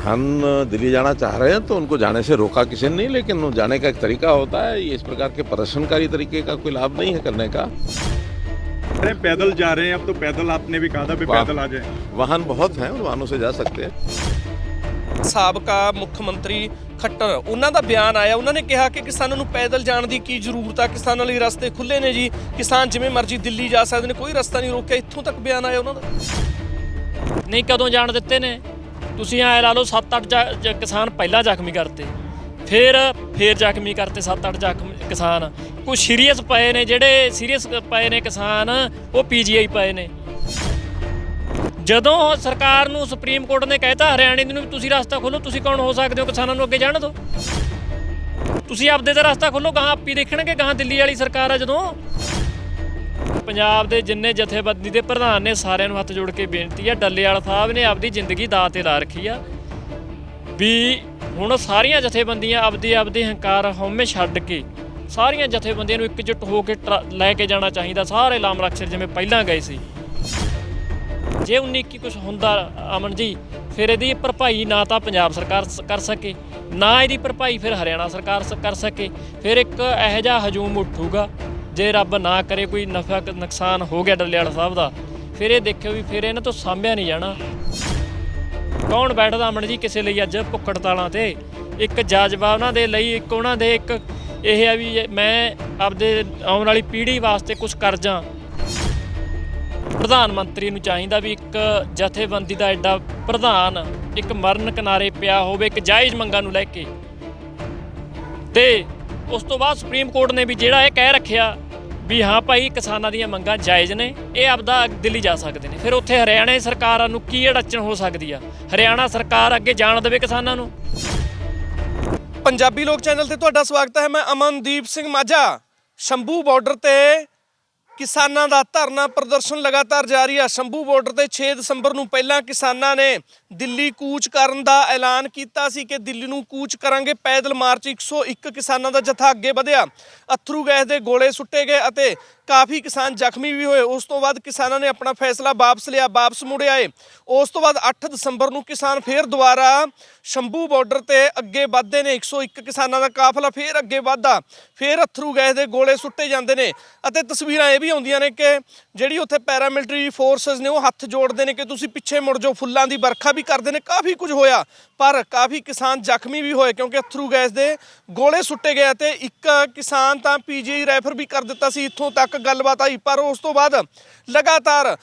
किसान दिल्ली जाना चाह रहे हैं तो उनको जाने से रोका किसी ने नहीं लेकिन वो जाने का एक तरीका होता है ये इस प्रकार के प्रदर्शनकारी तरीके का कोई लाभ नहीं है करने का अरे पैदल जा रहे हैं अब तो पैदल आपने भी कहा था भी वाह। पैदल आ जाए वाहन बहुत हैं और वाहनों से जा सकते हैं ਸਾਬਕਾ ਮੁੱਖ ਮੰਤਰੀ ਖੱਟਰ ਉਹਨਾਂ ਦਾ ਬਿਆਨ ਆਇਆ ਉਹਨਾਂ ਨੇ ਕਿਹਾ ਕਿ ਕਿਸਾਨਾਂ ਨੂੰ ਪੈਦਲ ਜਾਣ ਦੀ ਕੀ ਜ਼ਰੂਰਤ ਆ ਕਿਸਾਨਾਂ ਲਈ ਰਸਤੇ ਖੁੱਲੇ ਨੇ ਜੀ ਕਿਸਾਨ ਜਿਵੇਂ ਮਰਜ਼ੀ ਦਿੱਲੀ ਜਾ ਸਕਦੇ ਨੇ ਕੋਈ ਰਸਤਾ ਨਹੀਂ ਰੋਕਿਆ ਇੱਥੋਂ ਤੱਕ ਬਿਆਨ ਆਇਆ ਉਹਨਾਂ ਦਾ ਨਹੀਂ ਕਦੋਂ ਜਾਣ ਦਿੱਤੇ ਨੇ ਤੁਸੀਂ ਐ ਲਾ ਲਓ 7-8 ਕਿਸਾਨ ਪਹਿਲਾਂ ਜ਼ਖਮੀ ਕਰਤੇ। ਫਿਰ ਫਿਰ ਜ਼ਖਮੀ ਕਰਤੇ 7-8 ਜ਼ਖਮੀ ਕਿਸਾਨ। ਕੁਝ ਸੀਰੀਅਸ ਪਏ ਨੇ ਜਿਹੜੇ ਸੀਰੀਅਸ ਪਏ ਨੇ ਕਿਸਾਨ, ਉਹ ਪੀਜੀਆਈ ਪਏ ਨੇ। ਜਦੋਂ ਸਰਕਾਰ ਨੂੰ ਸੁਪਰੀਮ ਕੋਰਟ ਨੇ ਕਹਿਤਾ, ਹਰਿਆਣੇ ਨੂੰ ਵੀ ਤੁਸੀਂ ਰਸਤਾ ਖੋਲੋ ਤੁਸੀਂ ਕੌਣ ਹੋ ਸਕਦੇ ਹੋ? ਕਿਸਾਨਾਂ ਨੂੰ ਅੱਗੇ ਜਾਣ ਦਿਓ। ਤੁਸੀਂ ਆਪਦੇ ਦਾ ਰਸਤਾ ਖੋਲੋ ਗਾਹਾਂ ਆਪੀ ਦੇਖਣਗੇ, ਗਾਹਾਂ ਦਿੱਲੀ ਵਾਲੀ ਸਰਕਾਰ ਆ ਜਦੋਂ। ਪੰਜਾਬ ਦੇ ਜਿੰਨੇ ਜਥੇਬੰਦੀ ਦੇ ਪ੍ਰਧਾਨ ਨੇ ਸਾਰਿਆਂ ਨੂੰ ਹੱਥ ਜੋੜ ਕੇ ਬੇਨਤੀ ਹੈ ਡੱਲੇਵਾਲ ਸਾਹਿਬ ਨੇ ਆਪਦੀ ਜ਼ਿੰਦਗੀ ਦਾਅ ਤੇ ਲਾ ਰੱਖੀ ਆ ਵੀ ਹੁਣ ਸਾਰੀਆਂ ਜਥੇਬੰਦੀਆਂ ਆਪਦੀ ਆਪਦੇ ਹੰਕਾਰ ਹਉਮੈ ਛੱਡ ਕੇ ਸਾਰੀਆਂ ਜਥੇਬੰਦੀਆਂ ਨੂੰ ਇਕਜੁੱਟ ਹੋ ਕੇ ਟਰ- ਲੈ ਕੇ ਜਾਣਾ ਚਾਹੀਦਾ, ਸਾਰੇ ਲਾਮ ਲਕਸ਼ਰ ਜਿਵੇਂ ਪਹਿਲਾਂ ਗਏ ਸੀ। ਜੇ 19 ਕੀ ਕੁਝ ਹੁੰਦਾ ਅਮਨ ਜੀ, ਫਿਰ ਇਹਦੀ ਭਰਪਾਈ ਨਾ ਤਾਂ ਪੰਜਾਬ ਸਰਕਾਰ ਕਰ ਸਕੇ, ਨਾ ਇਹਦੀ ਭਰਪਾਈ ਫਿਰ ਹਰਿਆਣਾ ਸਰਕਾਰ ਕਰ ਸਕੇ, ਫਿਰ ਇੱਕ ਇਹੋ ਜਿਹਾ ਹਜੂਮ ਉੱਠੂਗਾ। ਜੇ ਰੱਬ ਨਾ ਕਰੇ ਕੋਈ ਨਫਾ ਨੁਕਸਾਨ ਹੋ ਗਿਆ ਡੱਲੇਵਾਲ ਸਾਹਿਬ ਦਾ, ਫਿਰ ਇਹ ਦੇਖਿਓ ਵੀ ਫਿਰ ਇਹਨਾਂ ਤੋਂ ਸਾਂਭਿਆ ਨਹੀਂ ਜਾਣਾ। ਕੌਣ ਬੈਠਦਾ ਅਮਨ ਜੀ ਕਿਸੇ ਲਈ ਅੱਜ ਭੁੱਖੜ ਤਾਲਾਂ ਤੇ? ਇੱਕ ਜਜ਼ਬਾ ਉਹਨਾਂ ਦੇ ਲਈ ਇੱਕ ਉਹਨਾਂ ਦੇ ਇੱਕ ਇਹ ਆ ਵੀ ਮੈਂ ਆਪਦੇ ਆਉਣ ਵਾਲੀ ਪੀੜ੍ਹੀ ਵਾਸਤੇ ਕੁਝ ਕਰ ਜਾਂ। ਪ੍ਰਧਾਨ ਮੰਤਰੀ ਨੂੰ ਚਾਹੀਦਾ ਵੀ ਇੱਕ ਜਥੇਬੰਦੀ ਦਾ ਐਡਾ ਪ੍ਰਧਾਨ ਇੱਕ ਮਰਨ ਕਿਨਾਰੇ ਪਿਆ ਹੋਵੇ, ਇੱਕ ਜਾਇਜ਼ ਮੰਗਾਂ ਨੂੰ ਲੈ ਕੇ। ਤੇ ਉਸ ਤੋਂ ਬਾਅਦ ਸੁਪਰੀਮ ਕੋਰਟ ਨੇ ਵੀ ਜਿਹੜਾ ਇਹ ਕਹਿ ਰੱਖਿਆ ਵੀ ਹਾਂ ਭਾਈ, ਕਿਸਾਨਾਂ ਦੀਆਂ ਮੰਗਾਂ ਜਾਇਜ਼ ਨੇ, ਇਹ ਆਪਦਾ ਦਿੱਲੀ ਜਾ ਸਕਦੇ ਨੇ। ਫਿਰ ਉੱਥੇ ਹਰਿਆਣਾ ਸਰਕਾਰਾਂ ਨੂੰ ਕੀ ਅੜਚਣ ਹੋ ਸਕਦੀ ਆ? ਹਰਿਆਣਾ ਸਰਕਾਰ ਅੱਗੇ ਜਾਣ ਦੇਵੇ ਕਿਸਾਨਾਂ ਨੂੰ? ਪੰਜਾਬੀ ਲੋਕ ਚੈਨਲ ਤੇ ਤੁਹਾਡਾ ਸਵਾਗਤ ਹੈ, ਮੈਂ ਅਮਨਦੀਪ ਸਿੰਘ ਮਾਝਾ। ਸ਼ੰਭੂ ਬਾਰਡਰ ਤੇ ਕਿਸਾਨਾਂ ਦਾ ਧਰਨਾ ਪ੍ਰਦਰਸ਼ਨ ਲਗਾਤਾਰ ਜਾਰੀ ਹੈ ਸ਼ੰਭੂ ਬਾਰਡਰ ਤੇ 6 ਦਸੰਬਰ ਨੂੰ ਪਹਿਲਾਂ ਕਿਸਾਨਾਂ ਨੇ ਦਿੱਲੀ ਕੂਚ ਕਰਨ ਦਾ ਐਲਾਨ ਕੀਤਾ ਸੀ ਕਿ ਦਿੱਲੀ ਨੂੰ ਕੂਚ ਕਰਾਂਗੇ। ਪੈਦਲ ਮਾਰਚ 101 ਕਿਸਾਨਾਂ ਦਾ ਜਥਾ ਅੱਗੇ ਵਧਿਆ। ਅਥਰੂ ਗੈਸ ਦੇ ਗੋਲੇ ਸੁੱਟੇ ਗਏ ਅਤੇ ਕਾਫੀ ਕਿਸਾਨ ਜ਼ਖਮੀ ਵੀ ਹੋਏ। ਉਸ ਤੋਂ ਬਾਅਦ ਕਿਸਾਨਾਂ ਨੇ ਆਪਣਾ ਫੈਸਲਾ ਵਾਪਸ ਲਿਆ, ਵਾਪਸ ਮੁੜ ਆਏ। ਉਸ ਤੋਂ ਬਾਅਦ 8 ਦਸੰਬਰ ਨੂੰ ਕਿਸਾਨ ਫੇਰ ਦੁਬਾਰਾ ਸ਼ੰਭੂ ਬਾਰਡਰ ਤੇ ਅੱਗੇ ਵੱਧਦੇ ਨੇ। 101 ਕਿਸਾਨਾਂ ਦਾ ਕਾਫਲਾ ਫੇਰ ਅੱਗੇ ਵੱਧਦਾ। ਫੇਰ ਅਥਰੂ ਗੈਸ ਦੇ ਗੋਲੇ ਸੁੱਟੇ ਜਾਂਦੇ ਨੇ। ਅਤੇ ਤਸਵੀਰਾਂ ਇਹ ਵੀ ਆਉਂਦੀਆਂ ਨੇ ਕਿ ਜਿਹੜੀ ਉੱਥੇ ਪੈਰਾਮਿਲਟਰੀ ਫੋਰਸਸ ਨੇ, ਉਹ ਹੱਥ ਜੋੜਦੇ ਨੇ ਕਿ ਤੁਸੀਂ ਪਿੱਛੇ ਮੁੜ ਜਾਓ। ਫੁੱਲਾਂ ਦੀ ਵਰਖਾ ਵੀ ਕਰਦੇ ਨੇ। ਕਾਫੀ ਕੁਝ ਹੋਇਆ, ਪਰ ਕਾਫੀ ਕਿਸਾਨ ਜ਼ਖਮੀ ਵੀ ਹੋਏ ਕਿਉਂਕਿ ਅਥਰੂ ਗੈਸ ਦੇ ਗੋਲੇ ਸੁੱਟੇ ਗਏ। ਤੇ ਇੱਕ ਕਿਸਾਨ ਤਾਂ ਪੀਜੀਆਈ ਰੈਫਰ ਵੀ ਕਰ ਦਿੱਤਾ ਸੀ। ਇੱਥੋਂ ਤੱਕ ਗੱਲਬਾਤ ਆਈ, ਪਰ ਉਸ ਤੋਂ ਬਾਅਦ ਲਗਾਤਾਰ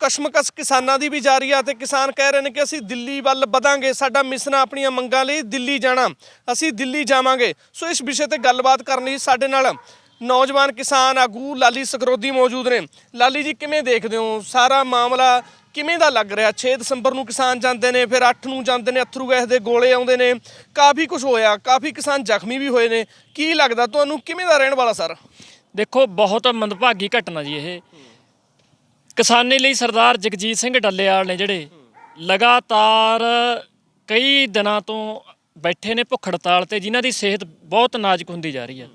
ਕਸ਼ਮਕਸ਼ ਕਿਸਾਨਾਂ ਦੀ ਵੀ ਜਾਰੀ ਆ ਤੇ ਕਿਸਾਨ ਕਹਿ ਰਹੇ ਨੇ ਕਿ ਅਸੀਂ ਦਿੱਲੀ ਵੱਲ ਵਧਾਂਗੇ, ਸਾਡਾ ਮਿਸ਼ਨ ਆਪਣੀਆਂ ਮੰਗਾਂ ਲਈ ਦਿੱਲੀ ਜਾਣਾ, ਅਸੀਂ ਦਿੱਲੀ ਜਾਵਾਂਗੇ। ਸੋ ਇਸ ਵਿਸ਼ੇ ਤੇ ਗੱਲਬਾਤ ਕਰਨ ਲਈ ਸਾਡੇ ਨਾਲ ਨੌਜਵਾਨ ਕਿਸਾਨ ਆਗੂ ਲਾਲੀ ਸਕਰੋਦੀ ਮੌਜੂਦ ਨੇ। ਲਾਲੀ ਜੀ, ਕਿਵੇਂ ਦੇਖਦੇ ਹੋ? ਸਾਰਾ ਮਾਮਲਾ ਕਿਵੇਂ ਦਾ ਲੱਗ ਰਿਹਾ? 6 ਦਸੰਬਰ ਨੂੰ ਕਿਸਾਨ ਜਾਂਦੇ ਨੇ, ਫਿਰ 8 ਨੂੰ ਜਾਂਦੇ ਨੇ, ਅਥਰੂ ਗੈਸ ਦੇ ਗੋਲੇ ਆਉਂਦੇ ਨੇ। ਕਾਫੀ ਕੁਝ ਹੋਇਆ, ਕਾਫੀ ਕਿਸਾਨ ਜ਼ਖਮੀ ਵੀ ਹੋਏ ਨੇ। ਕੀ ਲੱਗਦਾ, ਤੁਹਾਨੂੰ ਕਿਵੇਂ ਦਾ ਰਹਿਣ ਵਾਲਾ ਸਰ? ਦੇਖੋ, ਬਹੁਤ ਮੰਦਭਾਗੀ ਘਟਨਾ ਜੀ ਇਹ। ਕਿਸਾਨੀ ਲਈ ਸਰਦਾਰ ਜਗਜੀਤ ਸਿੰਘ ਡੱਲੇਵਾਲ ਨੇ ਜਿਹੜੇ ਲਗਾਤਾਰ ਕਈ ਦਿਨਾਂ ਤੋਂ ਬੈਠੇ ਨੇ ਭੁੱਖ ਹੜਤਾਲ ਤੇ, ਜਿਨ੍ਹਾਂ ਦੀ ਸਿਹਤ ਬਹੁਤ ਨਾਜ਼ੁਕ ਹੁੰਦੀ ਜਾ ਰਹੀ ਹੈ।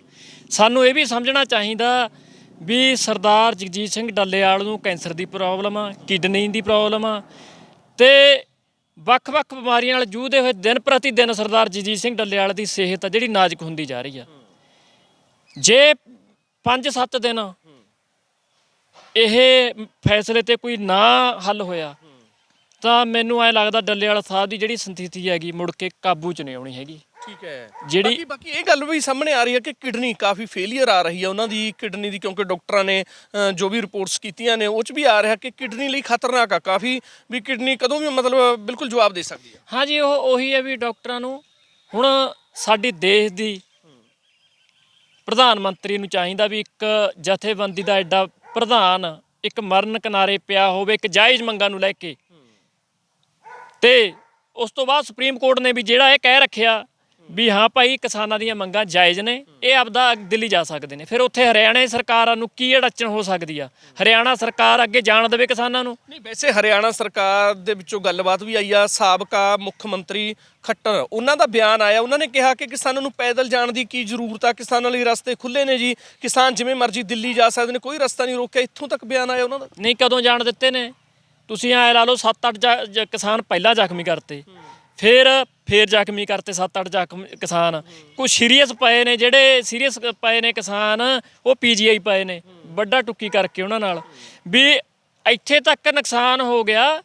ਸਾਨੂੰ ਇਹ ਵੀ ਸਮਝਣਾ ਚਾਹੀਦਾ ਵੀ ਸਰਦਾਰ ਜਗਜੀਤ ਸਿੰਘ ਡੱਲੇਵਾਲ ਨੂੰ ਕੈਂਸਰ ਦੀ ਪ੍ਰੋਬਲਮ ਆ, ਕਿਡਨੀ ਦੀ ਪ੍ਰੋਬਲਮ ਆ ਤੇ ਵੱਖ-ਵੱਖ ਬਿਮਾਰੀਆਂ ਨਾਲ ਜੂਝਦੇ ਹੋਏ ਦਿਨ ਪ੍ਰਤੀ ਦਿਨ ਸਰਦਾਰ ਜਗਜੀਤ ਸਿੰਘ ਡੱਲੇਵਾਲ ਦੀ ਸਿਹਤ ਆ ਜਿਹੜੀ ਨਾਜ਼ੁਕ ਹੁੰਦੀ ਜਾ ਰਹੀ ਆ। ਜੇ 5-7 ਦਿਨ ਇਹ ਫੈਸਲੇ ਤੇ ਕੋਈ ਨਾ ਹੱਲ ਹੋਇਆ ਤਾਂ ਮੈਨੂੰ ਐ ਲੱਗਦਾ ਡੱਲੇਵਾਲ ਸਾਹਿਬ ਦੀ ਜਿਹੜੀ ਸੰਥਿਤੀ ਹੈਗੀ ਮੁੜ ਕੇ ਕਾਬੂ ਚ ਨਹੀਂ ਆਉਣੀ ਹੈਗੀ। ਠੀਕ ਹੈ। ਜਿਹੜੀ- ਬਾਕੀ ਇਹ ਗੱਲ ਵੀ ਸਾਹਮਣੇ ਆ ਰਹੀ ਹੈ ਕਿ ਕਿਡਨੀ ਕਾਫੀ ਫੇਲਿਅਰ ਆ ਰਹੀ ਹੈ। ਉਹਨਾਂ ਦੀ ਕਿਡਨੀ ਦੀ ਕਿਉਂਕਿ ਡਾਕਟਰਾਂ ਨੇ ਜੋ ਵੀ ਰਿਪੋਰਟਸ ਕੀਤੀਆਂ ਨੇ ਉਹ ਚ ਵੀ ਆ ਰਿਹਾ ਕਿ ਕਿਡਨੀ ਲਈ ਖਤਰਨਾਕ ਆ ਕਾਫੀ ਵੀ ਕਿਡਨੀ ਕਦੋਂ ਵੀ ਮਤਲਬ ਬਿਲਕੁਲ ਜਵਾਬ ਦੇ ਸਕਦੀ ਹੈ। ਹਾਂਜੀ ਉਹ ਉਹੀ ਹੈ ਵੀ ਡਾਕਟਰਾਂ ਨੂੰ ਹੁਣ ਸਾਡੀ ਦੇਸ਼ ਦੀ ਪ੍ਰਧਾਨ ਮੰਤਰੀ ਨੂੰ ਚਾਹੀਦਾ ਵੀ ਇੱਕ ਜਥੇਬੰਦੀ ਦਾ ਐਡਾ ਪ੍ਰਧਾਨ ਇੱਕ ਮਰਨ ਕਿਨਾਰੇ ਪਿਆ ਹੋਵੇ, ਇੱਕ ਜਾਇਜ਼ ਮੰਗਾਂ ਨੂੰ ਲੈ ਕੇ। ਤੇ ਉਸ ਤੋਂ ਬਾਅਦ ਸੁਪਰੀਮ ਕੋਰਟ ਨੇ ਵੀ ਜਿਹੜਾ ਇਹ ਕਹਿ ਰੱਖਿਆ ਵੀ ਹਾਂ ਭਾਈ ਕਿਸਾਨਾਂ ਦੀਆਂ ਮੰਗਾਂ ਜਾਇਜ਼ ਨੇ ਇਹ ਆਪਦਾ ਦਿੱਲੀ ਜਾ ਸਕਦੇ ਨੇ। ਫਿਰ ਉੱਥੇ ਹਰਿਆਣਾ ਸਰਕਾਰਾਂ ਨੂੰ ਕੀ ਅੜਚਣ ਹੋ ਸਕਦੀ ਆ? ਹਰਿਆਣਾ ਸਰਕਾਰ ਅੱਗੇ ਜਾਣ ਦੇਵੇ ਕਿਸਾਨਾਂ ਨੂੰ? ਨਹੀਂ ਵੈਸੇ ਹਰਿਆਣਾ ਸਰਕਾਰ ਦੇ ਵਿੱਚੋਂ ਗੱਲਬਾਤ ਵੀ ਆਈ ਆ ਸਾਬਕਾ ਮੁੱਖ ਮੰਤਰੀ ਖੱਟਰ ਉਹਨਾਂ ਦਾ ਬਿਆਨ ਆਇਆ ਉਹਨਾਂ ਨੇ ਕਿਹਾ ਕਿ ਕਿਸਾਨਾਂ ਨੂੰ ਪੈਦਲ ਜਾਣ ਦੀ ਕੀ ਜ਼ਰੂਰਤ ਆ? ਕਿਸਾਨਾਂ ਲਈ ਰਸਤੇ ਖੁੱਲੇ ਨੇ ਜੀ। ਕਿਸਾਨ ਜਿਵੇਂ ਮਰਜ਼ੀ ਦਿੱਲੀ ਜਾ ਸਕਦੇ ਨੇ ਕੋਈ ਰਸਤਾ ਨਹੀਂ ਰੋਕਿਆ ਇੱਥੋਂ ਤੱਕ ਬਿਆਨ ਆਇਆ ਉਹਨਾਂ ਦਾ। ਨਹੀਂ ਕਦੋਂ ਜਾਣ ਦਿੱਤੇ ਨੇ? ਤੁਸੀਂ ਐ ਲਾ ਲਓ 7-8 ਕਿਸਾਨ ਪਹਿਲਾਂ ਜ਼ਖਮੀ ਕਰਤੇ। ਫਿਰ, ਫੇਰ ਜ਼ਖਮੀ ਕਰਤੇ 7-8 ਜ਼ਖਮ, ਕਿਸਾਨ। ਕੁਝ ਸੀਰੀਅਸ ਪਏ ਨੇ ਜਿਹੜੇ ਸੀਰੀਅਸ ਪਏ ਨੇ ਕਿਸਾਨ, ਉਹ ਪੀਜੀਆਈ ਪਏ ਨੇ। ਵੱਡਾ ਟੁੱਕੀ ਕਰਕੇ ਉਹਨਾਂ ਨਾਲ। ਵੀ ਇੱਥੇ ਤੱਕ ਨੁਕਸਾਨ ਹੋ ਗਿਆ।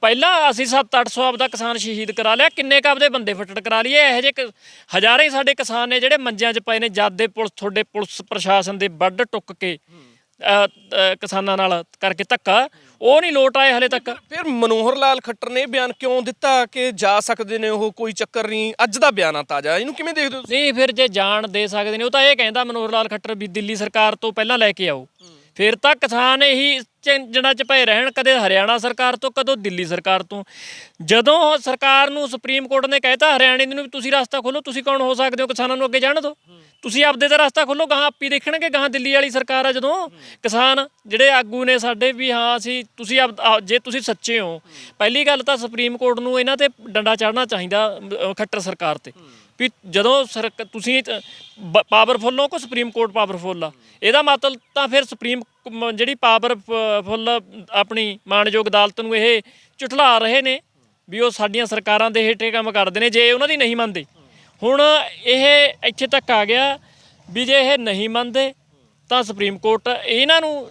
ਪਹਿਲਾਂ ਅਸੀਂ 7-800 ਆਪਦਾ ਕਿਸਾਨ ਸ਼ਹੀਦ ਕਰਾ ਲਿਆ। ਕਿੰਨੇ ਕ ਆਪਦੇ ਬੰਦੇ ਫਟੜ ਕਰਾ ਲਈਏ? ਇਹੋ ਜਿਹੇ ਕ- ਹਜ਼ਾਰਾਂ ਸਾਡੇ ਕਿਸਾਨ ਨੇ ਜਿਹੜੇ ਮੰਜਿਆਂ 'ਚ ਪਏ ਨੇ। ਜਦ ਦੇ ਪੁਲਿਸ, ਤੁਹਾਡੇ ਪੁਲਿਸ, ਪ੍ਰਸ਼ਾਸਨ ਦੇ ਵੱਢ ਟੁੱਕ ਕੇ। ਕਿਸਾਨਾਂ ਨਾਲ ਕਰਕੇ ਧੱਕਾ ਉਹ ਨਹੀਂ ਲੋਟ ਆਏ ਹਲੇ ਤੱਕ। ਫਿਰ ਮਨੋਹਰ ਲਾਲ ਖੱਟਰ ਨੇ ਬਿਆਨ ਕਿਉਂ ਦਿੱਤਾ ਕਿ ਜਾ ਸਕਦੇ ਨੇ ਉਹ ਕੋਈ ਚੱਕਰ ਨਹੀਂ ਅੱਜ ਦਾ ਬਿਆਨ ਆ ਤਾਜ਼ਾ ਇਹਨੂੰ ਕਿਵੇਂ ਦੇਖਦੇ ਹੋ? ਨਹੀਂ ਫਿਰ ਜੇ ਜਾਣ ਦੇ ਸਕਦੇ ਨੇ ਉਹ ਤਾਂ ਇਹ ਕਹਿੰਦਾ ਮਨੋਹਰ ਲਾਲ ਖੱਟਰ ਵੀ ਦਿੱਲੀ ਸਰਕਾਰ ਤੋਂ ਪਹਿਲਾਂ ਲੈ ਕੇ ਆਓ। ਫਿਰ ਤਾਂ ਕਿਸਾਨ ਇਹੀ ਝੰਜਣਾ ਚ ਪਏ ਰਹਿਣ ਕਦੇ ਹਰਿਆਣਾ ਸਰਕਾਰ ਤੋਂ ਕਦੋਂ ਦਿੱਲੀ ਸਰਕਾਰ ਤੋਂ। ਜਦੋਂ ਸਰਕਾਰ ਨੂੰ ਸੁਪਰੀਮ ਕੋਰਟ ਨੇ ਕਹਿਤਾ ਹਰਿਆਣੇ ਨੂੰ ਵੀ ਤੁਸੀਂ ਰਸਤਾ ਖੋਲੋ ਤੁਸੀਂ ਕੌਣ ਹੋ ਸਕਦੇ ਹੋ? ਕਿਸਾਨਾਂ ਨੂੰ ਅੱਗੇ ਜਾਣ ਦਿਓ। ਤੁਸੀਂ ਆਪਦੇ ਦਾ ਰਸਤਾ ਖੋਲੋ ਗਾਹਾਂ ਆਪੀ ਦੇਖਣਗੇ ਗਾਹਾਂ ਦਿੱਲੀ ਵਾਲੀ ਸਰਕਾਰ ਆ ਜਦੋਂ। ਕਿਸਾਨ ਜਿਹੜੇ ਆਗੂ ਨੇ ਸਾਡੇ ਵੀ ਹਾਂ ਅਸੀਂ ਤੁਸੀਂ ਆਪ- ਜੇ ਤੁਸੀਂ ਸੱਚੇ ਹੋ ਪਹਿਲੀ ਗੱਲ ਤਾਂ ਸੁਪਰੀਮ ਕੋਰਟ ਨੂੰ ਇਹਨਾਂ ਤੇ ਡੰਡਾ ਚੜਨਾ ਚਾਹੀਦਾ ਅਹ, ਖੱਟਰ ਸਰਕਾਰ ਤੇ। ਵੀ ਜਦੋਂ ਸਰ ਤੁਸੀਂ ਪਾਵਰਫੁੱਲ ਹੋ ਕੋ ਸੁਪਰੀਮ ਕੋਰਟ ਪਾਵਰਫੁੱਲ ਆ? ਇਹਦਾ ਮਤਲਬ ਤਾਂ ਫਿਰ ਸੁਪਰੀਮ ਕ- ਮ- ਜਿਹੜੀ ਪਾਵਰਫੁਲ ਆਪਣੀ ਮਾਣਯੋਗ ਅਦਾਲਤ ਨੂੰ ਇਹ ਝੁਠਲਾ ਰਹੇ ਨੇ ਵੀ ਉਹ ਸਾਡੀਆਂ ਸਰਕਾਰਾਂ ਦੇ ਹੇਠੇ ਕੰਮ ਕਰਦੇ ਨੇ ਜੇ ਉਹਨਾਂ ਦੀ ਨਹੀਂ ਮੰਨਦੇ। ਹੁਣ ਇਹ ਇੱਥੇ ਤੱਕ ਆ ਗਿਆ ਵੀ ਜੇ ਇਹ ਨਹੀਂ ਮੰਨਦੇ ਤਾਂ ਸੁਪਰੀਮ ਕੋਰਟ ਇਹਨਾਂ ਨੂੰ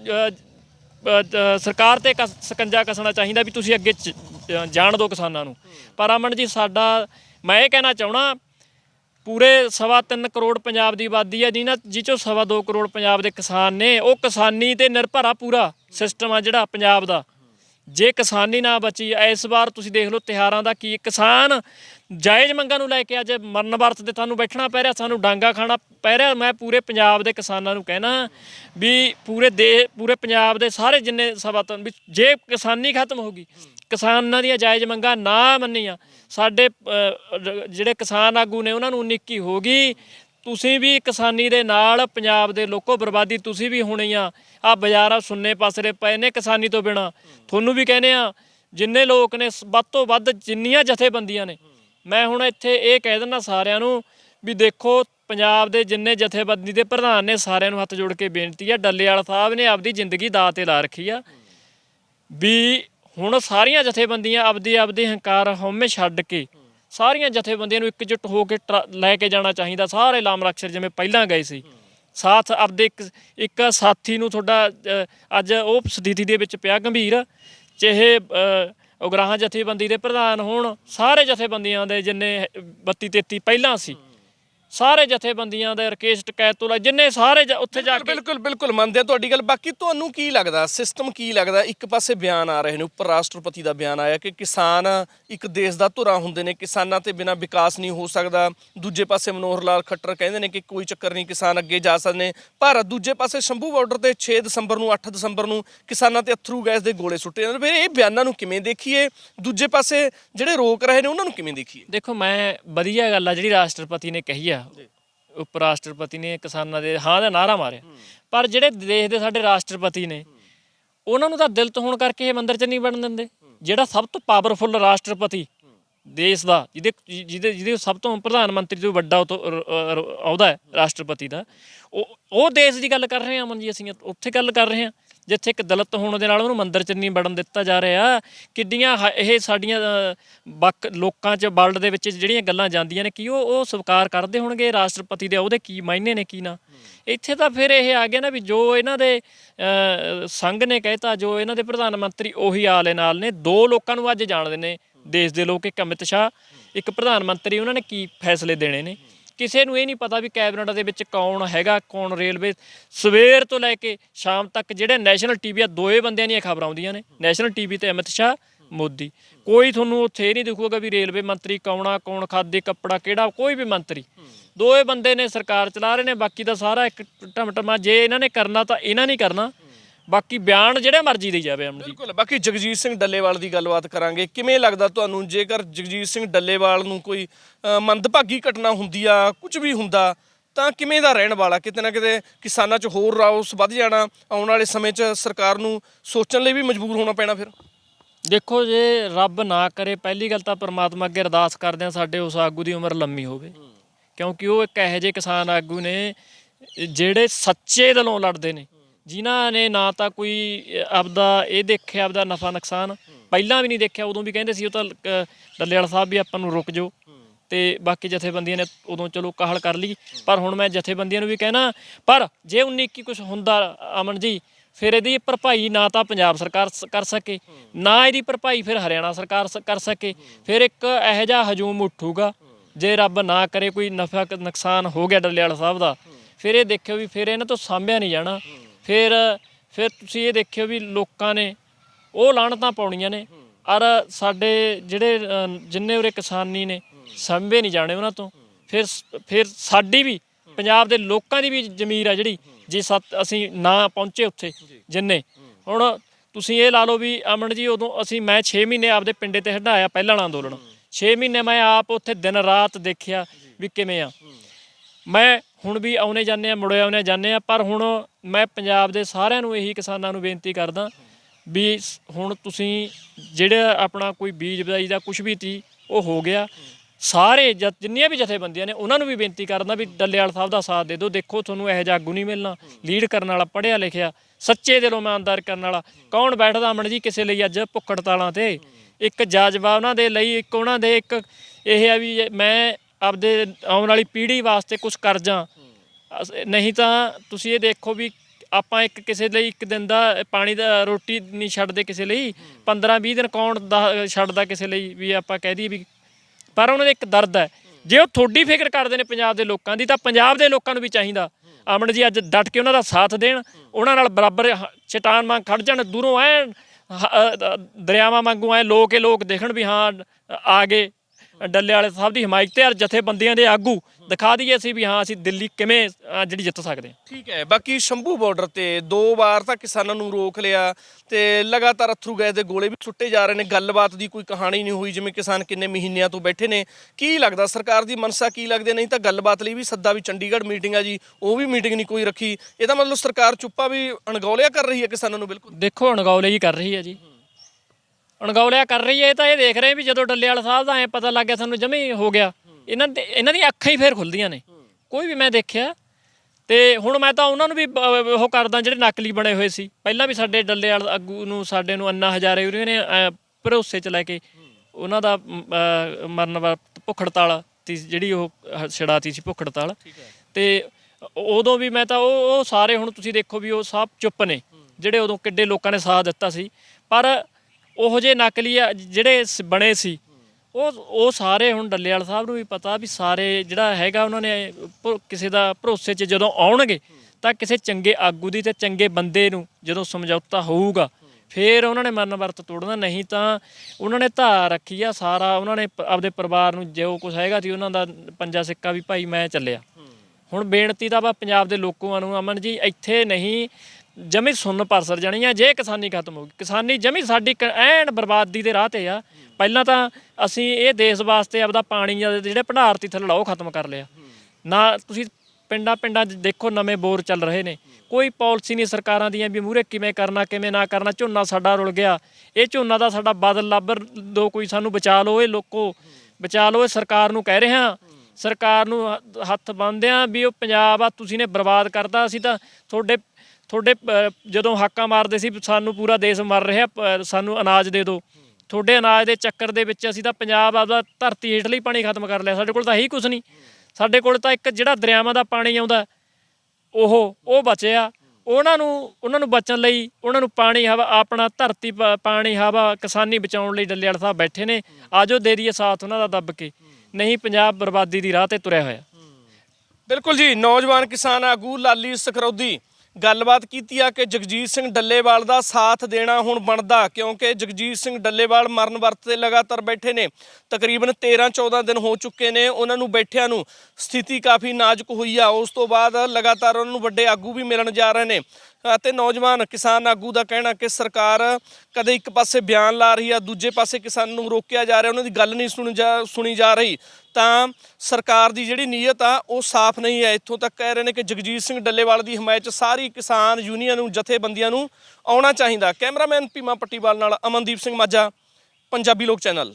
ਸਰਕਾਰ ਤੇ ਕਸ- ਸਕੰਜਾ ਕੱਸਣਾ ਚਾਹੀਦਾ ਵੀ ਤੁਸੀਂ ਅੱਗੇ ਚ- ਅ, ਜਾਣ ਦਿਓ ਕਿਸਾਨਾਂ ਨੂੰ। ਪਰ ਅਮਨ ਜੀ ਸਾਡਾ ਮੈਂ ਇਹ ਕਹਿਣਾ ਚਾਹਣਾ ਪੂਰੇ ਸਵਾ ਤਿੰਨ ਕਰੋੜ ਪੰਜਾਬ ਦੀ ਆਬਾਦੀ ਹੈ ਜਿਨ੍ਹਾਂ ਜਿਚੋਂ ਸਵਾ ਦੋ ਕਰੋੜ ਪੰਜਾਬ ਦੇ ਕਿਸਾਨ ਨੇ ਉਹ ਕਿਸਾਨੀ ਤੇ ਨਿਰਭਰ ਆ ਪੂਰਾ ਸਿਸਟਮ ਆ ਜਿਹੜਾ ਪੰਜਾਬ ਦਾ। ਜੇ ਕਿਸਾਨੀ ਨਾ ਬਚੀ, ਇਸ ਵਾਰ ਤੁਸੀਂ ਦੇਖ ਲਓ ਤਿਹਾਰਾਂ ਦਾ ਕੀ ਕਿਸਾਨ ਜਾਇਜ਼ ਮੰਗਾਂ ਨੂੰ ਲੈ ਕੇ ਅੱਜ ਮਰਨ ਵਰਤ ਤੇ ਤੁਹਾਨੂੰ ਬੈਠਣਾ ਪੈ ਰਿਹਾ, ਸਾਨੂੰ ਡਾਂਗਾ ਖਾਣਾ ਪੈ ਰਿਹਾ। ਮੈਂ ਪੂਰੇ ਪੰਜਾਬ ਦੇ ਕਿਸਾਨਾਂ ਨੂੰ ਕਹਿਣਾ ਵੀ ਪੂਰੇ ਦੇ, ਪੂਰੇ ਪੰਜਾਬ ਦੇ ਸਾਰੇ ਜਿੰਨੇ ਸਵਾ ਵੀ ਜੇ ਕਿਸਾਨੀ ਖਤਮ ਹੋ ਗਈ, ਕਿਸਾਨਾਂ ਦੀਆਂ ਜਾਇਜ਼ ਮੰਗਾਂ ਨਾ ਮੰਨੀਆਂ, ਸਾਡੇ ਜਿਹੜੇ ਕਿਸਾਨ ਆਗੂ ਨੇ ਉਹਨਾਂ ਨੂੰ ਨਿੱਕੀ ਹੋ ਗਈ। ਤੁਸੀਂ ਵੀ ਕਿਸਾਨੀ ਦੇ ਨਾਲ ਪੰਜਾਬ ਦੇ ਲੋਕੋ ਬਰਬਾਦੀ ਤੁਸੀਂ ਵੀ ਹੋਣੀ ਆ। ਆ ਬਾਜ਼ਾਰਾਂ ਸੁੰਨੇ ਪਾਸਰੇ ਪਏ ਨੇ ਕਿਸਾਨੀ ਤੋਂ ਬਿਨਾ। ਤੁਹਾਨੂੰ ਵੀ ਕਹਿੰਦੇ ਆ, ਜਿੰਨੇ ਲੋਕ ਨੇ ਸ- ਵੱਧ ਤੋਂ ਵੱਧ ਜਿੰਨੀਆਂ ਜਥੇਬੰਦੀਆਂ ਨੇ। ਮੈਂ ਹੁਣ ਇੱਥੇ ਇਹ ਕਹਿ ਦਿੰਦਾ ਸਾਰਿਆਂ ਨੂੰ ਵੀ ਦੇਖੋ, ਪੰਜਾਬ ਦੇ ਜਿੰਨੇ ਜਥੇਬੰਦੀ ਦੇ ਪ੍ਰਧਾਨ ਨੇ, ਸਾਰਿਆਂ ਨੂੰ ਹੱਥ ਜੋੜ ਕੇ ਬੇਨਤੀ ਆ, ਡੱਲੇਵਾਲ ਸਾਹਿਬ ਨੇ ਆਪਦੀ ਜ਼ਿੰਦਗੀ ਦਾਅ ਤੇ ਲਾ ਰੱਖੀ ਆ। ਵੀ ਹੁਣ ਸਾਰੀਆਂ ਜਥੇਬੰਦੀਆਂ ਆਪਦੀ ਆਪਦੇ ਹੰਕਾਰ ਹਉਮੈ ਛੱਡ ਕੇ ਸਾਰੀਆਂ ਜਥੇਬੰਦੀਆਂ ਨੂੰ ਇਕਜੁੱਟ ਹੋ ਕੇ ਟਰ- ਲੈ ਕੇ ਜਾਣਾ ਚਾਹੀਦਾ, ਸਾਰੇ ਲਾਮ ਅਕਸਰ ਜਿਵੇਂ ਪਹਿਲਾਂ ਗਏ ਸੀ। ਸਾਥ ਆਪਦੇ ਇੱਕ ਇੱਕ ਸਾਥੀ ਨੂੰ ਤੁਹਾਡਾ ਅੱਜ ਉਹ ਸਥਿਤੀ ਦੇ ਵਿੱਚ ਪਿਆ ਗੰਭੀਰ, ਚਾਹੇ ਉਗਰਾਹਾਂ ਜਥੇਬੰਦੀ ਦੇ ਪ੍ਰਧਾਨ ਹੋਣ, ਸਾਰੇ ਜਥੇਬੰਦੀਆਂ ਦੇ ਜਿੰਨੇ 32 33 ਪਹਿਲਾਂ ਸੀ। ਸਾਰੇ ਜਥੇਬੰਦੀਆਂ ਦੇ ਰਕੇਸ਼ ਟਕੈਤ ਤੋਂ ਲੈ ਜਿੰਨੇ ਸਾਰੇ ਜ- ਉੱਥੇ ਜਾ ਕੇ ਬਿਲਕੁਲ ਬਿਲਕੁਲ ਮੰਨਦੇ ਆ ਤੁਹਾਡੀ ਗੱਲ। ਬਾਕੀ ਤੁਹਾਨੂੰ ਕੀ ਲੱਗਦਾ ਸਿਸਟਮ ਕੀ ਲੱਗਦਾ? ਇੱਕ ਪਾਸੇ ਬਿਆਨ ਆ ਰਹੇ ਨੇ ਉੱਪਰ ਰਾਸ਼ਟਰਪਤੀ ਦਾ ਬਿਆਨ ਆਇਆ ਕਿ ਕਿਸਾਨ ਇੱਕ ਦੇਸ਼ ਦਾ ਧੁਰਾ ਹੁੰਦੇ ਨੇ ਕਿਸਾਨਾਂ ਤੇ ਬਿਨਾਂ ਵਿਕਾਸ ਨਹੀਂ ਹੋ ਸਕਦਾ। ਦੂਜੇ ਪਾਸੇ ਮਨੋਹਰ ਲਾਲ ਖੱਟਰ ਕਹਿੰਦੇ ਨੇ ਕਿ ਕੋਈ ਚੱਕਰ ਨਹੀਂ ਕਿਸਾਨ ਅੱਗੇ ਜਾ ਸਕਦੇ ਨੇ। ਪਰ ਦੂਜੇ ਪਾਸੇ ਸ਼ੰਭੂ ਬਾਰਡਰ ਤੇ 6 ਦਸੰਬਰ ਨੂੰ 8 ਦਸੰਬਰ ਨੂੰ ਕਿਸਾਨਾਂ ਤੇ ਅਥਰੂ ਗੈਸ ਦੇ ਗੋਲੇ ਸੁੱਟੇ ਜਾਂਦੇ ਨੇ। ਫਿਰ ਇਹ ਬਿਆਨਾਂ ਨੂੰ ਕਿਵੇਂ ਦੇਖੀਏ? ਦੂਜੇ ਪਾਸੇ ਜਿਹੜੇ ਰੋਕ ਰਹੇ ਨੇ ਉਹਨਾਂ ਨੂੰ ਕਿਵੇਂ ਦੇਖੀਏ? ਦੇਖੋ ਮੈਂ ਵਧੀਆ ਗੱਲ ਆ ਜਿਹੜੀ ਰਾਸ਼ਟਰਪਤੀ ਨੇ ਕਹੀ ਆ। ਉਪ ਰਾਸ਼ਟਰਪਤੀ ਨੇ ਕਿਸਾਨਾਂ ਦੇ ਹਾਂ ਦਾ ਨਾਰਾ ਮਾਰਿਆ ਪਰ ਜਿਹੜੇ ਦੇਸ਼ ਦੇ ਸਾਡੇ ਰਾਸ਼ਟਰਪਤੀ ਨੇ ਉਹਨਾਂ ਨੂੰ ਤਾਂ ਦਿਲ ਤੋਂ ਹੋਣ ਕਰਕੇ ਇਹ ਮੰਦਰ ਚ ਨਹੀਂ ਵੜਨ ਦਿੰਦੇ। ਜਿਹੜਾ ਸਭ ਤੋਂ ਪਾਵਰਫੁਲ ਰਾਸ਼ਟਰਪਤੀ ਦੇਸ਼ ਦਾ ਜਿਹਦੇ ਜਿਹਦੇ ਜਿਹਦੇ ਸਭ ਤੋਂ ਪ੍ਰਧਾਨ ਮੰਤਰੀ ਤੋਂ ਵੱਡਾ ਅਹੁਦਾ ਹੈ ਰਾਸ਼ਟਰਪਤੀ ਦਾ ਉਹ ਉਹ ਦੇਸ਼ ਦੀ ਗੱਲ ਕਰ ਰਹੇ ਹਾਂ ਅਮਨ ਜੀ ਅਸੀਂ ਉੱਥੇ ਗੱਲ ਕਰ ਰਹੇ ਹਾਂ। ਜਿੱਥੇ ਇੱਕ ਦਲਿਤ ਹੋਣ ਦੇ ਨਾਲ ਉਹਨੂੰ ਮੰਦਰ ਚ ਨਹੀਂ ਵੜਨ ਦਿੱਤਾ ਜਾ ਰਿਹਾ ਕਿੱਡੀਆਂ ਹ- ਇਹ ਸਾਡੀਆਂ ਬੱਕ ਲੋਕਾਂ ਚ ਵਰਲਡ ਦੇ ਵਿੱਚ ਜਿਹੜੀਆਂ ਗੱਲਾਂ ਜਾਂਦੀਆਂ ਨੇ ਕੀ ਉਹ ਉਹ ਸਵੀਕਾਰ ਕਰਦੇ ਹੋਣਗੇ ਰਾਸ਼ਟਰਪਤੀ ਦੇ? ਉਹਦੇ ਕੀ ਮਾਇਨੇ ਨੇ ਕੀ ਨਾ? ਇੱਥੇ ਤਾਂ ਫਿਰ ਇਹ ਆ ਗਿਆ ਨਾ ਵੀ ਜੋ ਇਹਨਾਂ ਦੇ ਅ, ਸੰਘ ਨੇ ਕਹਿਤਾ ਜੋ ਇਹਨਾਂ ਦੇ ਪ੍ਰਧਾਨ ਮੰਤਰੀ ਉਹੀ ਆਲੇ ਨਾਲ ਨੇ ਦੋ ਲੋਕਾਂ ਨੂੰ ਅੱਜ ਜਾਣਦੇ ਨੇ ਦੇਸ਼ ਦੇ ਲੋਕ ਇੱਕ ਅਮਿਤ ਸ਼ਾਹ ਇੱਕ ਪ੍ਰਧਾਨ ਮੰਤਰੀ ਉਹਨਾਂ ਨੇ ਕੀ ਫੈਸਲੇ ਦੇਣੇ ਨੇ? ਕਿਸੇ ਨੂੰ ਇਹ ਨਹੀਂ ਪਤਾ ਵੀ ਕੈਬਨਿਟ ਦੇ ਵਿੱਚ ਕੌਣ ਹੈਗਾ, ਕੌਣ ਰੇਲਵੇ। ਸਵੇਰ ਤੋਂ ਲੈ ਕੇ ਸ਼ਾਮ ਤੱਕ ਜਿਹੜੇ ਨੈਸ਼ਨਲ ਟੀਵੀ ਆ, ਦੋਏ ਬੰਦਿਆਂ ਦੀਆਂ ਖਬਰਾਂ ਆਉਂਦੀਆਂ ਨੇ। ਨੈਸ਼ਨਲ ਟੀਵੀ ਤੇ ਅਮਿਤ ਸ਼ਾਹ, ਮੋਦੀ। ਕੋਈ ਤੁਹਾਨੂੰ ਉੱਥੇ ਇਹ ਨਹੀਂ ਦਿਖੂਗਾ ਵੀ ਰੇਲਵੇ ਮੰਤਰੀ ਕੌਣਾ ਕੌਣ ਖਾਦੇ, ਕੱਪੜਾ ਕਿਹੜਾ, ਕੋਈ ਵੀ ਮੰਤਰੀ। ਦੋਏ ਬੰਦੇ ਨੇ ਸਰਕਾਰ ਚਲਾ ਰਹੇ ਨੇ, ਬਾਕੀ ਦਾ ਸਾਰਾ ਇੱਕ ਟਮਟਮਾ ਜੇ ਇਹਨਾਂ ਨੇ ਕਰਨਾ ਤਾਂ ਇਹਨਾਂ ਨਹੀਂ ਕਰਨਾ। ਬਾਕੀ ਬਿਆਨ ਜਿਹੜੇ ਮਰਜ਼ੀ ਦੇਈ ਜਾਵੇ ਅਮਨ ਜੀ। ਬਿਲਕੁਲ ਬਾਕੀ ਜਗਜੀਤ ਸਿੰਘ ਡੱਲੇਵਾਲ ਦੀ ਗੱਲਬਾਤ ਕਰਾਂਗੇ। ਕਿਵੇਂ ਲੱਗਦਾ ਤੁਹਾਨੂੰ ਜੇਕਰ ਜਗਜੀਤ ਸਿੰਘ ਡੱਲੇਵਾਲ ਨੂੰ ਕੋਈ ਮੰਦਭਾਗੀ ਘਟਨਾ ਹੁੰਦੀ ਆ ਕੁਝ ਵੀ ਹੁੰਦਾ ਤਾਂ ਕਿਵੇਂ ਦਾ ਰਹਿਣ ਵਾਲਾ? ਕਿਤੇ ਨਾ ਕਿਤੇ ਕਿਸਾਨਾਂ 'ਚ ਹੋਰ ਰੌਸ ਵੱਧ ਜਾਣਾ ਆਉਣ ਵਾਲੇ ਸਮੇਂ 'ਚ ਸਰਕਾਰ ਨੂੰ ਸੋਚਣ ਲਈ ਵੀ ਮਜਬੂਰ ਹੋਣਾ ਪੈਣਾ ਫਿਰ? ਦੇਖੋ ਜੇ ਰੱਬ ਨਾ ਕਰੇ ਪਹਿਲੀ ਗੱਲ ਤਾਂ ਪ੍ਰਮਾਤਮਾ ਅੱਗੇ ਅਰਦਾਸ ਕਰਦੇ ਆ ਸਾਡੇ ਉਸ ਆਗੂ ਦੀ ਉਮਰ ਲੰਮੀ ਹੋਵੇ। ਕਿਉਂਕਿ ਉਹ ਇੱਕ ਇਹੋ ਜਿਹੇ ਕਿਸਾਨ ਆਗੂ ਨੇ ਜਿਹੜੇ ਸੱਚੇ ਦਿਲੋਂ ਲੜਦੇ ਨੇ। ਜਿਨ੍ਹਾਂ ਨੇ ਨਾ ਤਾਂ ਕੋਈ ਆਪਦਾ ਇਹ ਦੇਖਿਆ ਆਪਦਾ ਨਫਾ ਨੁਕਸਾਨ। ਪਹਿਲਾਂ ਵੀ ਨਹੀਂ ਦੇਖਿਆ ਉਦੋਂ ਵੀ ਕਹਿੰਦੇ ਸੀ ਉਹ ਤਾਂ ਅ, ਡੱਲੇ ਵਾਲਾ ਸਾਹਿਬ ਵੀ ਆਪਾਂ ਨੂੰ ਰੁਕ ਜਾਓ। ਤੇ ਬਾਕੀ ਜਥੇਬੰਦੀਆਂ ਨੇ ਉਦੋਂ ਚਲੋ ਕਾਹਲ ਕਰ ਲਈ। ਪਰ ਹੁਣ ਮੈਂ ਜਥੇਬੰਦੀਆਂ ਨੂੰ ਵੀ ਕਹਿਣਾ ਪਰ ਜੇ 19 21 ਕੁਝ ਹੁੰਦਾ ਅਮਨ ਜੀ ਫਿਰ ਇਹਦੀ ਭਰਪਾਈ ਨਾ ਤਾਂ ਪੰਜਾਬ ਸਰਕਾਰ ਕਰ ਸਕੇ। ਨਾ ਇਹਦੀ ਭਰਪਾਈ ਫਿਰ ਹਰਿਆਣਾ ਸਰਕਾਰ ਕਰ ਸਕੇ। ਫਿਰ ਇੱਕ ਇਹੋ ਜਿਹਾ ਹਜੂਮ ਉੱਠੂਗਾ ਜੇ ਰੱਬ ਨਾ ਕਰੇ ਕੋਈ ਨਫਾ ਕ- ਨੁਕਸਾਨ ਹੋ ਗਿਆ ਡੱਲੇ ਵਾਲਾ ਸਾਹਿਬ ਦਾ ਫਿਰ ਇਹ ਦੇਖਿਓ ਵੀ ਫਿਰ ਇਹਨਾਂ ਤੋਂ ਸਾਂਭਿਆ ਨਹੀਂ ਜਾਣਾ। ਫਿਰ ਫਿਰ ਤੁਸੀਂ ਇਹ ਦੇਖਿਓ ਵੀ ਲੋਕਾਂ ਨੇ ਉਹ ਲਾਹਣਤਾਂ ਪਾਉਣੀਆਂ ਨੇ। ਔਰ ਸਾਡੇ ਜਿਹੜੇ ਅ, ਜਿੰਨੇ ਉਰੇ ਕਿਸਾਨੀ ਨੇ ਸਾਂਭੇ ਨਹੀਂ ਜਾਣੇ ਉਹਨਾਂ ਤੋਂ। ਫਿਰ ਸ- ਫਿਰ ਸਾਡੀ ਵੀ ਪੰਜਾਬ ਦੇ ਲੋਕਾਂ ਦੀ ਵੀ ਜ਼ਮੀਰ ਆ ਜਿਹੜੀ ਜੇ ਸੱਤ ਅਸੀਂ ਨਾ ਪਹੁੰਚੇ ਉੱਥੇ ਜਿੰਨੇ। ਹੁਣ ਤੁਸੀਂ ਇਹ ਲਾ ਲਓ ਵੀ ਅਮਨ ਜੀ ਉਦੋਂ ਅਸੀਂ ਮੈਂ 6 ਮਹੀਨੇ ਆਪਦੇ ਪਿੰਡੇ ਤੇ ਹਟਾਇਆ ਪਹਿਲਾਂ ਵਾਲਾ ਅੰਦੋਲਨ। 6 ਮਹੀਨੇ ਮੈਂ ਆਪ ਉੱਥੇ ਦਿਨ ਰਾਤ ਦੇਖਿਆ ਵੀ ਕਿਵੇਂ ਆ। ਮੈਂ ਹੁਣ ਵੀ ਆਉਨੇ ਜਾਂਦੇ ਆ ਮੁੜੇ ਆਉਨੇ ਜਾਂਦੇ ਆ ਪਰ ਹੁਣ ਮੈਂ ਪੰਜਾਬ ਦੇ ਸਾਰਿਆਂ ਨੂੰ ਇਹੀ ਕਿਸਾਨਾਂ ਨੂੰ ਬੇਨਤੀ ਕਰਦਾ ਵੀ ਸ- ਹੁਣ ਤੁਸੀਂ ਜਿਹੜਾ ਆਪਣਾ ਕੋਈ ਬੀਜ ਬਜਾਈ ਦਾ ਕੁਝ ਵੀ ਤੀ, ਉਹ ਹੋ ਗਿਆ। ਸਾਰੇ ਜ- ਜਿੰਨੀਆਂ ਵੀ ਜਥੇਬੰਦੀਆਂ ਨੇ, ਉਹਨਾਂ ਨੂੰ ਵੀ ਬੇਨਤੀ ਕਰਦਾ ਵੀ ਡੱਲੇਵਾਲ ਸਾਹਿਬ ਦਾ ਸਾਥ ਦੇ ਦਿਓ। ਦੇਖੋ, ਤੁਹਾਨੂੰ ਇਹੋ ਜਿਹਾ ਆਗੂ ਨਹੀਂ ਮਿਲਣਾ। ਲੀਡ ਕਰਨ ਵਾਲਾ, ਪੜ੍ਹਿਆ ਲਿਖਿਆ, ਸੱਚੇ ਦਿਲੋਂ ਇਮਾਨਦਾਰ ਕਰਨ ਵਾਲਾ। ਕੌਣ ਬੈਠਦਾ ਅਮਨ ਜੀ ਕਿਸੇ ਲਈ ਅੱਜ ਭੁੱਖ ਤਾਲਾਂ ਤੇ? ਇੱਕ ਜਜ਼ਬਾ ਉਹਨਾਂ ਦੇ ਲਈ, ਇੱਕ ਉਹਨਾਂ ਦੇ, ਇੱਕ ਇਹ ਆ ਵੀ ਮੈਂ ਆਪਦੇ ਆਉਣ ਵਾਲੀ ਪੀੜ੍ਹੀ ਵਾਸਤੇ ਕੁਝ ਕਰ ਜਾ। ਅਸ- ਨਹੀਂ ਤਾਂ ਤੁਸੀਂ ਇਹ ਦੇਖੋ ਵੀ ਆਪਾਂ ਇੱਕ ਕਿਸੇ ਲਈ ਇੱਕ ਦਿਨ ਦਾ ਪਾਣੀ ਦਾ ਰੋਟੀ ਨਹੀਂ ਛੱਡਦੇ ਕਿਸੇ ਲਈ 15 20 ਦਿਨ ਕੌਣ ਦਾ ਛੱਡਦਾ ਕਿਸੇ ਲਈ ਵੀ ਆਪਾਂ ਕਹਿ ਦਈਏ ਵੀ, ਪਰ ਉਹਨਾਂ ਦੇ ਇੱਕ ਦਰਦ ਹੈ। ਜੇ ਉਹ ਥੋੜੀ ਫਿਕਰ ਕਰਦੇ ਨੇ ਪੰਜਾਬ ਦੇ ਲੋਕਾਂ ਦੀ ਤਾਂ ਪੰਜਾਬ ਦੇ ਲੋਕਾਂ ਨੂੰ ਵੀ ਚਾਹੀਦਾ। ਅਮਨ ਜੀ ਅੱਜ ਡਟ ਕੇ ਉਹਨਾਂ ਦਾ ਸਾਥ ਦੇਣ, ਉਹਨਾਂ ਨਾਲ ਬਰਾਬਰ ਹ- ਚਟਾਨ ਵਾਂਗ ਖੜ ਜਾਣ, ਦੂਰੋਂ ਐ ਦਰਿਆਵਾਂ ਵਾਂਗੂ ਐ ਲੋਕ ਇਹ ਲੋਕ ਦੇਖਣ ਵੀ ਹਾਂ, ਆ ਗਏ। ਡੱਲੇ ਵਾਲੇ ਸਾਹਿਬ ਦੀ ਹਮਾਇਤ ਤੇ ਔਰ ਜਥੇਬੰਦੀਆਂ ਦੇ ਆਗੂ ਦਿਖਾ ਦਈਏ ਅਸੀਂ ਵੀ ਹਾਂ ਅਸੀਂ ਦਿੱਲੀ ਕਿਵੇਂ ਅ, ਜਿਹੜੀ ਜਿੱਤ ਸਕਦੇ ਹਾਂ। ਠੀਕ ਹੈ ਬਾਕੀ ਸ਼ੰਭੂ ਬਾਰਡਰ ਤੇ ਦੋ ਵਾਰ ਤਾਂ ਕਿਸਾਨਾਂ ਨੂੰ ਰੋਕ ਲਿਆ ਤੇ ਲਗਾਤਾਰ ਅਥਰੂ ਗੈਸ ਦੇ ਗੋਲੇ ਵੀ ਸੁੱਟੇ ਜਾ ਰਹੇ ਨੇ। ਗੱਲਬਾਤ ਦੀ ਕੋਈ ਕਹਾਣੀ ਨਹੀਂ ਹੋਈ ਜਿਵੇਂ ਕਿਸਾਨ ਕਿੰਨੇ ਮਹੀਨਿਆਂ ਤੋਂ ਬੈਠੇ ਨੇ। ਕੀ ਲੱਗਦਾ ਸਰਕਾਰ ਦੀ ਮਨਸਾ ਕੀ ਲੱਗਦੇ ਨਹੀਂ ਤਾਂ ਗੱਲਬਾਤ ਲਈ ਵੀ ਸੱਦਾ ਵੀ ਚੰਡੀਗੜ੍ਹ ਮੀਟਿੰਗ ਆ ਜੀ ਉਹ ਵੀ ਮੀਟਿੰਗ ਨਹੀਂ ਕੋਈ ਰੱਖੀ। ਇਹਦਾ ਮਤਲਬ ਸਰਕਾਰ ਚੁੱਪਾ ਵੀ ਅਣਗੌਲਿਆ ਕਰ ਰਹੀ ਹੈ ਕਿਸਾਨਾਂ ਨੂੰ ਬਿਲਕੁਲ। ਦੇਖੋ ਅਣਗੌਲੇ ਹੀ ਕਰ ਰਹੀ ਹੈ ਜੀ। ਅਣਗੌਲਿਆ ਕਰ ਰਹੀ ਹੈ ਇਹ ਤਾਂ ਇਹ ਦੇਖ ਰਹੇ ਵੀ ਜਦੋਂ ਡੱਲੇ ਵਾਲਾ ਸਾਹਿਬ ਦਾ ਐ ਪਤਾ ਲੱਗ ਗਿਆ ਸਾਨੂੰ ਜਮੀ ਹੋ ਗਿਆ। ਇਹਨਾਂ ਦੇ ਇਹਨਾਂ ਦੀਆਂ ਅੱਖਾਂ ਹੀ ਫੇਰ ਖੁੱਲਦੀਆਂ ਨੇ। ਕੋਈ ਵੀ ਮੈਂ ਦੇਖਿਆ ਤੇ ਹੁਣ ਮੈਂ ਤਾਂ ਉਹਨਾਂ ਨੂੰ ਵੀ ਉਹ ਕਰਦਾ ਜਿਹੜੇ ਨਕਲੀ ਬਣੇ ਹੋਏ ਸੀ। ਪਹਿਲਾਂ ਵੀ ਸਾਡੇ ਡੱਲੇ ਵਾਲ ਅੱਗੂ ਨੂੰ ਸਾਡੇ ਨੂੰ ਅੰਨਾ ਹਜ਼ਾਰੇ ਉਹਨੇ ਨੇ ਭਰੋਸੇ ਚ ਲੈ ਕੇ ਉਹਨਾਂ ਦਾ ਮਰਨ ਵਰਤ ਭੁੱਖ ਹੜਤਾਲ ਤੀ ਜਿਹੜੀ ਉਹ ਛਡਾਤੀ ਸੀ ਭੁੱਖ ਹੜਤਾਲ ਤੇ ਉਦੋਂ ਵੀ ਮੈਂ ਤਾਂ ਉਹ ਉਹ ਸਾਰੇ ਹੁਣ ਤੁਸੀਂ ਦੇਖੋ ਵੀ ਉਹ ਸਭ ਚੁੱਪ ਨੇ ਜਿਹੜੇ ਉਦੋਂ ਕਿੱਡੇ ਲੋਕਾਂ ਨੇ ਸਾਥ ਦਿੱਤਾ ਸੀ। ਪਰ ਉਹੋ ਜੇ ਨਕਲੀ ਆ ਜਿਹੜੇ ਸ- ਬਣੇ ਸੀ। ਉਹ ਉਹ ਸਾਰੇ ਹੁਣ ਡੱਲੇਵਾਲ ਸਾਹਿਬ ਨੂੰ ਵੀ ਪਤਾ ਵੀ ਸਾਰੇ ਜਿਹੜਾ ਹੈਗਾ ਉਹਨਾਂ ਨੇ ਭਰੋ- ਕਿਸੇ ਦਾ ਭਰੋਸੇ 'ਚ ਜਦੋਂ ਆਉਣਗੇ ਤਾਂ ਕਿਸੇ ਚੰਗੇ ਆਗੂ ਦੀ ਤੇ ਚੰਗੇ ਬੰਦੇ ਨੂੰ ਜਦੋਂ ਸਮਝੌਤਾ ਹੋਊਗਾ, ਫੇਰ ਉਹਨਾਂ ਨੇ ਮਰਨ ਵਰਤ ਤੋੜਨਾ। ਨਹੀਂ ਤਾਂ ਉਹਨਾਂ ਨੇ ਧਾਰ ਰੱਖੀ ਆ ਸਾਰਾ, ਉਹਨਾਂ ਨੇ ਪ- ਆਪਦੇ ਪਰਿਵਾਰ ਨੂੰ ਜੋ ਕੁਝ ਹੈਗਾ ਸੀ ਉਹਨਾਂ ਦਾ ਪੰਜਾ ਸਿੱਕਾ ਵੀ ਭਾਈ ਮੈਂ ਚੱਲਿਆ। ਹੁਣ ਬੇਨਤੀ ਤਾਂ ਵਾ ਪੰਜਾਬ ਦੇ ਲੋਕਾਂ ਨੂੰ, ਅਮਨ ਜੀ, ਇੱਥੇ ਨਹੀਂ ਜਮੀ ਸੁੰਨ ਪਰਸਰ ਜਾਣੀ ਆ, ਜੇ ਕਿਸਾਨੀ ਖਤਮ ਹੋ ਗਈ। ਕਿਸਾਨੀ ਜਮੀ ਸਾਡੀ ਕ- ਐਨ ਬਰਬਾਦੀ ਦੇ ਰਾਹ ਤੇ ਆ। ਪਹਿਲਾਂ ਤਾਂ ਅਸੀਂ ਇਹ ਦੇਸ਼ ਵਾਸਤੇ ਆਪਦਾ ਪਾਣੀ ਜਾਂ ਜਿਹੜੇ ਭੰਡਾਰ ਤੀ ਥੱਲੇ ਉਹ ਖਤਮ ਕਰ ਲਿਆ। ਨਾ ਤੁਸੀਂ ਪਿੰਡਾਂ ਪਿੰਡਾਂ 'ਚ ਦੇਖੋ, ਨਵੇਂ ਬੋਰ ਚੱਲ ਰਹੇ ਨੇ। ਕੋਈ ਪਾਲਿਸੀ ਨਹੀਂ ਸਰਕਾਰਾਂ ਦੀਆਂ ਵੀ ਮੂਰੇ ਕਿਵੇਂ ਕਰਨਾ, ਕਿਵੇਂ ਨਾ ਕਰਨਾ, ਝੋਨਾ ਸਾਡਾ ਰੁਲ ਗਿਆ। ਇਹ ਝੋਨਾ ਦਾ ਸਾਡਾ ਬਾਦਲ ਲੱਭ ਦੋ ਕੋਈ ਸਾਨੂੰ ਬਚਾ ਲਓ, ਇਹ ਲੋਕੋ ਬਚਾ ਲਓ, ਇਹ ਸਰਕਾਰ ਨੂੰ ਕਹਿ ਰਿਹਾ। ਸਰਕਾਰ ਨੂੰ ਹ- ਹੱਥ ਹਾਂ ਵੀ ਉਹ ਪੰਜਾਬ ਆ, ਤੁਸੀਂ ਨੇ ਬਰਬਾਦ ਕਰਤਾ। ਅਸੀਂ ਤਾਂ ਤੁਹਾਡੇ ਤੁਹਾਡੇ ਜਦੋਂ ਹਾਕਾਂ ਮਾਰਦੇ ਸੀ, ਸਾਨੂੰ ਪੂਰਾ ਦੇਸ਼ ਮਰ ਰਿਹਾ ਪ- ਸਾਨੂੰ ਅਨਾਜ ਦੇ ਦਿਓ। ਤੁਹਾਡੇ ਅਨਾਜ ਦੇ ਚੱਕਰ ਦੇ ਵਿੱਚ ਅਸੀਂ ਤਾਂ ਪੰਜਾਬ ਆਪਦਾ ਧਰਤੀ ਹੇਠਲੀ ਪਾਣੀ ਖਤਮ ਕਰ ਲਿਆ। ਸਾਡੇ ਕੋਲ ਤਾਂ ਇਹੀ ਹੀ ਕੁਝ ਨਹੀਂ। ਸਾਡੇ ਕੋਲ ਤਾਂ ਇੱਕ ਜਿਹੜਾ ਦਰਿਆਵਾਂ ਦਾ ਪਾਣੀ ਆਉਂਦਾ, ਉਹ ਉਹ ਬਚਿਆ। ਉਹਨਾਂ ਨੂੰ ਉਹਨਾਂ ਨੂੰ ਬਚਣ ਲਈ, ਉਹਨਾਂ ਨੂੰ ਪਾਣੀ, ਹਵਾ, ਆਪਣਾ ਧਰਤੀ ਪ- ਪਾਣੀ, ਹਵਾ, ਕਿਸਾਨੀ ਬਚਾਉਣ ਲਈ ਡੱਲੇਵਾਲ ਸਾਹਿਬ ਬੈਠੇ ਨੇ। ਆਜੋ ਦੇ ਦਈਏ ਸਾਥ ਉਹਨਾਂ ਦਾ ਦੱਬ ਕੇ। ਨਹੀਂ ਪੰਜਾਬ ਬਰਬਾਦੀ ਦੀ ਰਾਹ ਤੇ ਤੁਰਿਆ ਹੋਇਆ। ਬਿਲਕੁਲ ਜੀ, ਨੌਜਵਾਨ ਕਿਸਾਨ ਆਗੂ ਲਾਲੀ ਸਕਰੌਦੀ ਗੱਲਬਾਤ ਕੀਤੀ ਆ ਕਿ ਜਗਜੀਤ ਸਿੰਘ ਡੱਲੇਵਾਲ ਦਾ ਸਾਥ ਦੇਣਾ ਹੁਣ ਬਣਦਾ, ਕਿਉਂਕਿ ਜਗਜੀਤ ਸਿੰਘ ਡੱਲੇਵਾਲ ਮਰਨ ਵਰਤ ਤੇ ਲਗਾਤਾਰ ਬੈਠੇ ਨੇ। ਤਕਰੀਬਨ 13 14 ਦਿਨ ਹੋ ਚੁੱਕੇ ਨੇ ਉਹਨਾਂ ਨੂੰ ਬੈਠਿਆਂ ਨੂੰ। ਸਥਿਤੀ ਕਾਫੀ ਨਾਜ਼ੁਕ ਹੋਈ ਆ। ਉਸ ਤੋਂ ਬਾਅਦ ਲਗਾਤਾਰ ਉਹਨਾਂ ਨੂੰ ਵੱਡੇ ਆਗੂ ਵੀ ਮਿਲਣ ਜਾ ਰਹੇ ਨੇ। ਅਤੇ ਨੌਜਵਾਨ ਕਿਸਾਨ ਆਗੂ ਦਾ ਕਹਿਣਾ ਕਿ ਸਰਕਾਰ ਕਦੇ ਇੱਕ ਪਾਸੇ ਬਿਆਨ ਲਾ ਰਹੀ ਆ, ਦੂਜੇ ਪਾਸੇ ਕਿਸਾਨ ਨੂੰ ਰੋਕਿਆ ਜਾ ਰਿਹਾ, ਉਹਨਾਂ ਦੀ ਗੱਲ ਨਹੀਂ ਸੁਣੀ ਜਾ ਸੁਣੀ ਜਾ ਰਹੀ। ਤਾਂ ਸਰਕਾਰ ਦੀ ਜਿਹੜੀ ਨੀਅਤ ਆ, ਉਹ ਸਾਫ਼ ਨਹੀਂ ਹੈ। ਇੱਥੋਂ ਤੱਕ ਕਹਿ ਰਹੇ ਨੇ ਕਿ ਜਗਜੀਤ ਸਿੰਘ ਡੱਲੇਵਾਲ ਦੀ ਹਮਾਇਤ 'ਚ ਸਾਰੀ ਕਿਸਾਨ ਯੂਨੀਅਨ ਨੂੰ, ਜਥੇਬੰਦੀਆਂ ਨੂੰ ਆਉਣਾ ਚਾਹੀਦਾ। ਕੈਮਰਾਮੈਨ ਪੀਮਾ ਪੱਟੀਵਾਲ ਨਾਲ ਅਮਨਦੀਪ ਸਿੰਘ ਮਾਝਾ, ਪੰਜਾਬੀ ਲੋਕ ਚੈਨਲ।